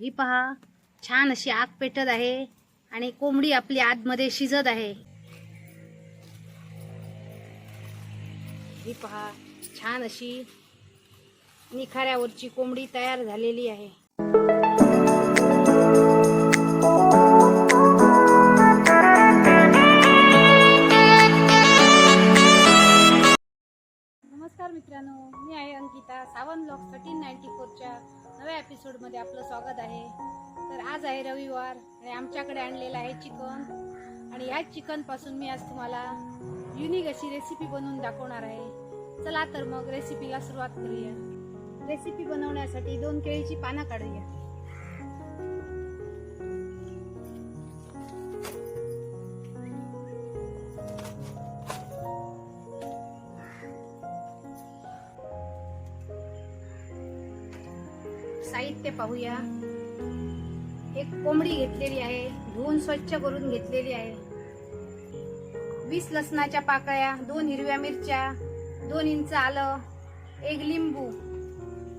ही पहा छान अशी आग पेटत आहे आणि कोंबडी आपली आतमध्ये शिजत आहे. ही पहा छान अशी निखाऱ्यावरची कोंबडी तयार झालेली आहे. Ankita Savan blog thirteen ninety फोरच्या नव्या एपिसोडमध्ये आपलं स्वागत आहे. तर आज आहे रविवार आणि आमच्याकडे आणलेलं आहे चिकन. आणि ह्याच चिकनपासून मी आज तुम्हाला युनिक अशी रेसिपी बनवून दाखवणार आहे. चला तर मग रेसिपीला सुरुवात करूया. रेसिपी बनवण्यासाठी दोन केळीची पानं काढूया. एक कोंबडी घेतलेली आहे धुवून स्वच्छ करून घेतलेली आहे. वीस लसणाच्या पाकळ्या दोन हिरव्या मिरच्या दोन इंच आलं एक लिंबू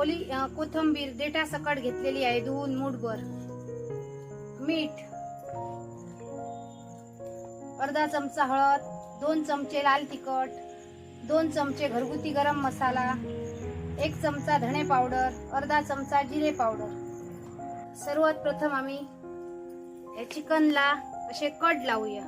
ओली कोथंबीर कोथिंबीर देठा सकट घेतलेली आहे धुवून मूठभर मीठ अर्धा चमचा हळद दोन चमचे लाल तिखट दोन चमचे घरगुती गरम मसाला एक चमचा धणे पावडर अर्धा चमचा जिरे पावडर. सर्वात प्रथम आम्ही या चिकनला असे कट लावूया.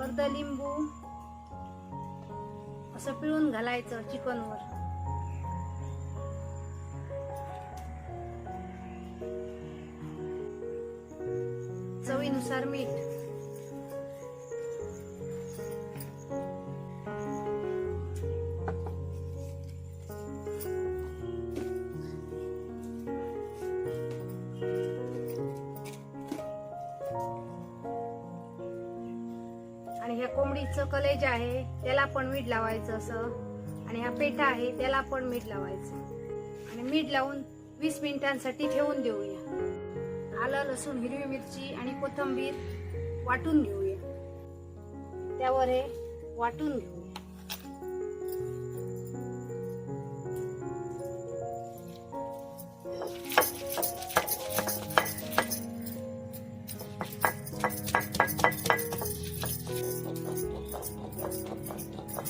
अर्ध लिंबू असं पिळून घालायचं चिकनवर. चवीनुसार मीठ. कलेज आहे त्याला पण मीठ लावायचं असं. आणि हा पेठा आहे त्याला पण मीठ लावायचं. आणि मीठ लावून वीस मिनिटांसाठी ठेवून देऊया. आलं लसूण हिरवी मिरची आणि कोथिंबीर वाटून घेऊया. त्यावर हे वाटून घेऊ.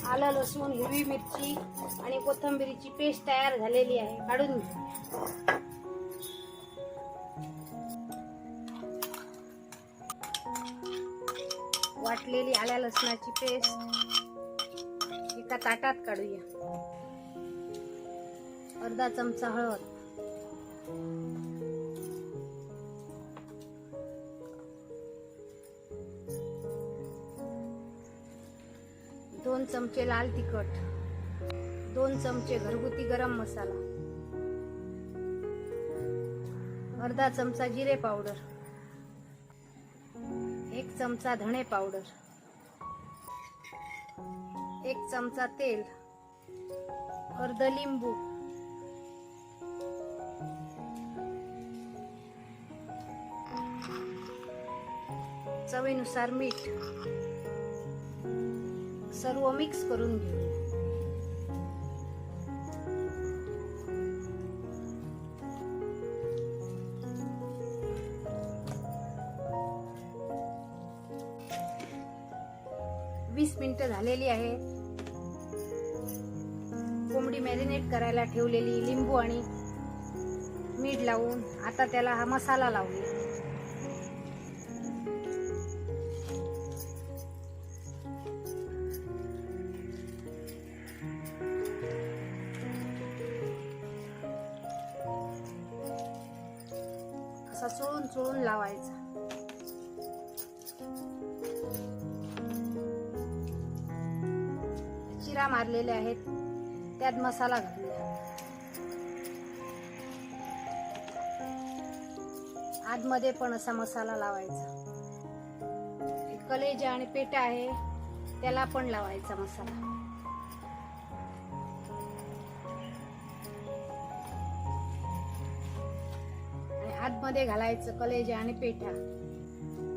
आलं लसूण हिरवी मिरची आणि कोथिंबिरीची पेस्ट तयार झालेली आहे. काढून घ्या. वाटलेली आल्या लसणाची पेस्ट एका ताटात काढूया. अर्धा चमचा हळद. दोन चमचे लाल तिखट दोन चमचे घरगुती गरम मसाला अर्धा चमचा जिरे पावडर एक चमचा धणे पावडर एक चमचा तेल अर्ध लिंबू चवीनुसार मीठ सर्व मिक्स करून घेऊ. वीस मिनिटं झालेली आहे. कोंबडी मॅरिनेट करायला ठेवलेली लिंबू आणि मीठ लावून आता त्याला हा मसाला लावूया. मिरच्या मारलेल्या आहेत. त्यात मसाला घालूया आतमध्ये पण असा मसाला लावायचा. कलेजा आणि पेटा आहे त्याला पण लावायचा मसाला. आतमध्ये घालायचं कलेजा आणि पेठा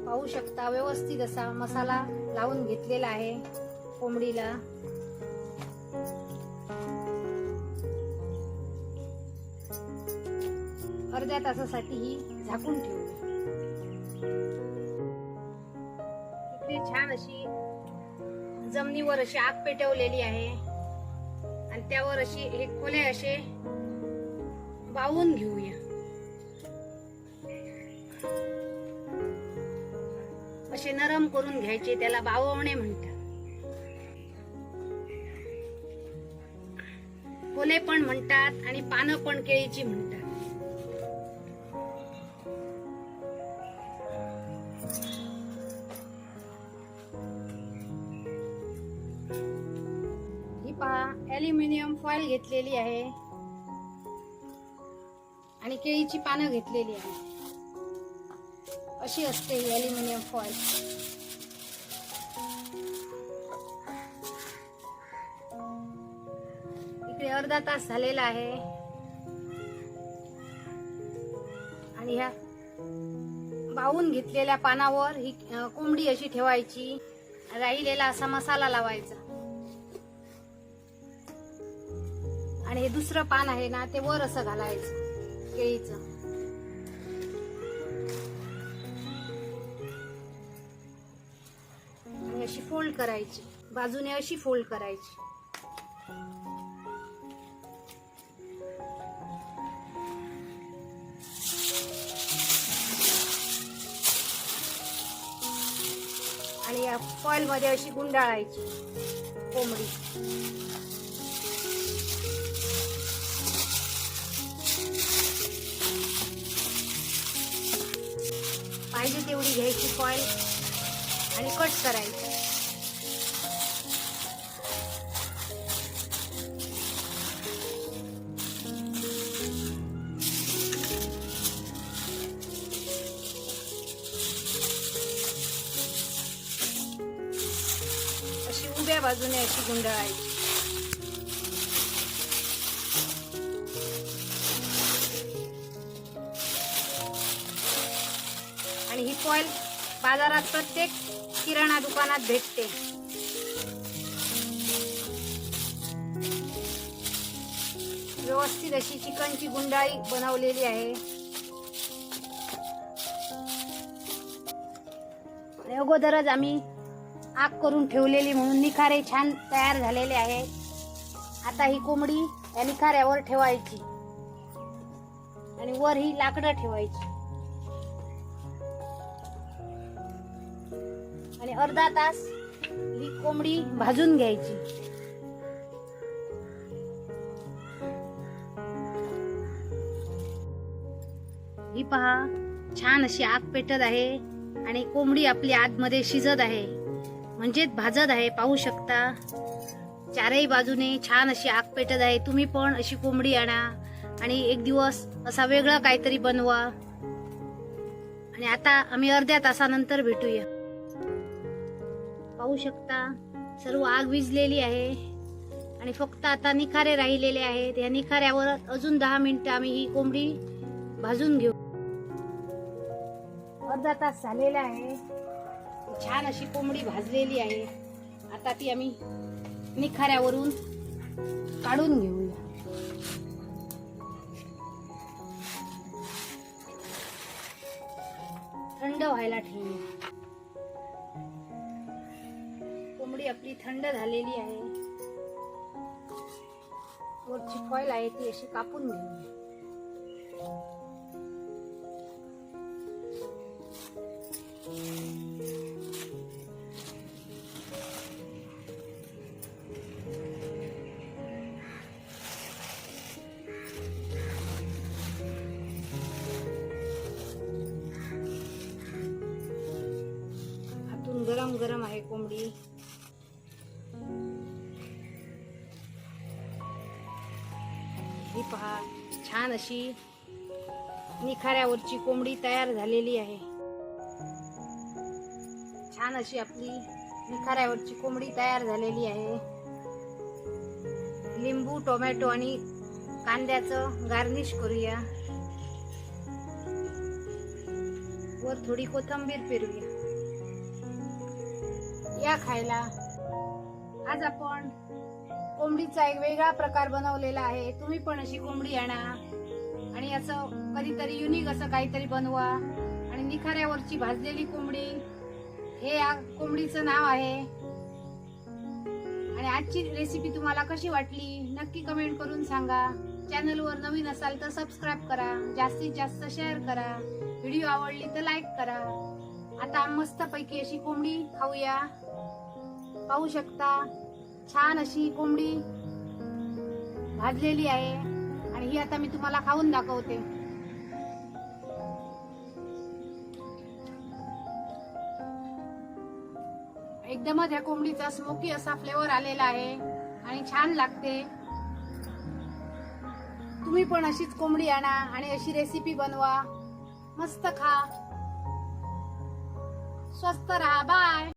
पाहू शकता व्यवस्थित असा मसाला लावून घेतलेला आहे कोंबडीला. तासासाठी ही झाकून ठेवू इकडे छान अशी जमिनीवर अशी आग पेटवलेली आहे. आणि त्यावर अशी हे खोले असे बावून घेऊया. असे नरम करून घ्यायचे त्याला बाववणे म्हणतात. खोले पण म्हणतात आणि पानं पण केळीची म्हणतात. अल्युमिनियम घेतलेली आहे. आणि केळीची पानं घेतलेली आहे. अशी असते ही अल्युमिनियम फॉईल इकडे अर्धा तास झालेला आहे. आणि ह्या बाहून घेतलेल्या पानावर ही कोंबडी अशी ठेवायची. राहिलेला असा मसाला लावायचा. आणि हे दुसरं पान आहे ना ते वर असं घालायचं केळीचं. अशी फोल्ड करायची. बाजूने अशी फोल्ड करायची. आणि या फॉईल मध्ये अशी गुंडाळायची कोंबडी. पाहिजे तेवढी घ्यायची फॉईल आणि कट करायची. अशी उभ्या बाजूने अशी गुंडाळायची. आणि बाजारात प्रत्येक किराणा दुकानात भेटते. व्यवस्थित अशी चिकनची गुंडाळी बनवलेली आहे. आणि अगोदरच आम्ही आग करून ठेवलेली म्हणून निखारे छान तयार झालेले आहे. आता ही कोंबडी या निखाऱ्यावर ठेवायची. आणि वर ही लाकडं ठेवायची. आणि अर्धा तास ही कोंबडी भाजून घ्यायची. ही पहा छान अशी आग पेटत आहे आणि कोंबडी आपली आतमध्ये शिजत आहे. म्हणजेच भाजत आहे पाहू शकता. चारही बाजूने छान अशी आग पेटत आहे. तुम्ही पण अशी कोंबडी आणा आणि एक दिवस असा वेगळा काहीतरी बनवा. आणि आता आम्ही अर्ध्या तासानंतर भेटूया. पाहू शकता. सर्व आग विजलेली आहे. आणि फक्त आता निखारे राहिलेले आहेत. या निखाऱ्यावर अजून दहा मिनिटं आम्ही ही कोंबडी भाजून घेऊ. अर्धा तास झालेला आहे. छान अशी कोंबडी भाजलेली आहे. आता ती आम्ही निखाऱ्यावरून काढून घेऊया. थंड व्हायला ठेवूया. आपली थंड झालेली आहे. वरची फॉईल आहे ती अशी कापून घेऊया छान अशी निखाऱ्यावरची कोंबडी तयार झालेली आहे. छान अशी आपली निखाऱ्यावरची कोंबडी तयार झालेली आहे. लिंबू टोमॅटो आणि कांद्याचं गार्निश करूया. वर थोडी कोथंबीर पेरूया. या खायला आज आपण कोंबडीचा एक वेगळा प्रकार बनवलेला आहे. तुम्ही पण अशी कोंबडी आणा. आणि असं कधीतरी युनिक असं काहीतरी बनवा. आणि निखाऱ्यावरची भाजलेली कोंबडी. हे या कोंबडीचं नाव आहे. आणि आजची रेसिपी तुम्हाला कशी वाटली नक्की कमेंट करून सांगा. चॅनलवर नवीन असाल तर सबस्क्राईब करा. जास्तीत जास्त शेअर करा. व्हिडिओ आवडली तर लाईक करा. आता मस्तपैकी अशी कोंबडी खाऊया. पाहू शकता. छान अशी कोंबडी भाजलेली आहे. आणि ही आता मी तुम्हाला खाऊन दाखवते. एकदमच ह्या कोंबडीचा स्मोकी असा फ्लेवर आलेला आहे. आणि छान लागते. तुम्ही पण अशीच कोंबडी आणा आणि अशी रेसिपी बनवा. मस्त खा. स्वस्त राहा. बाय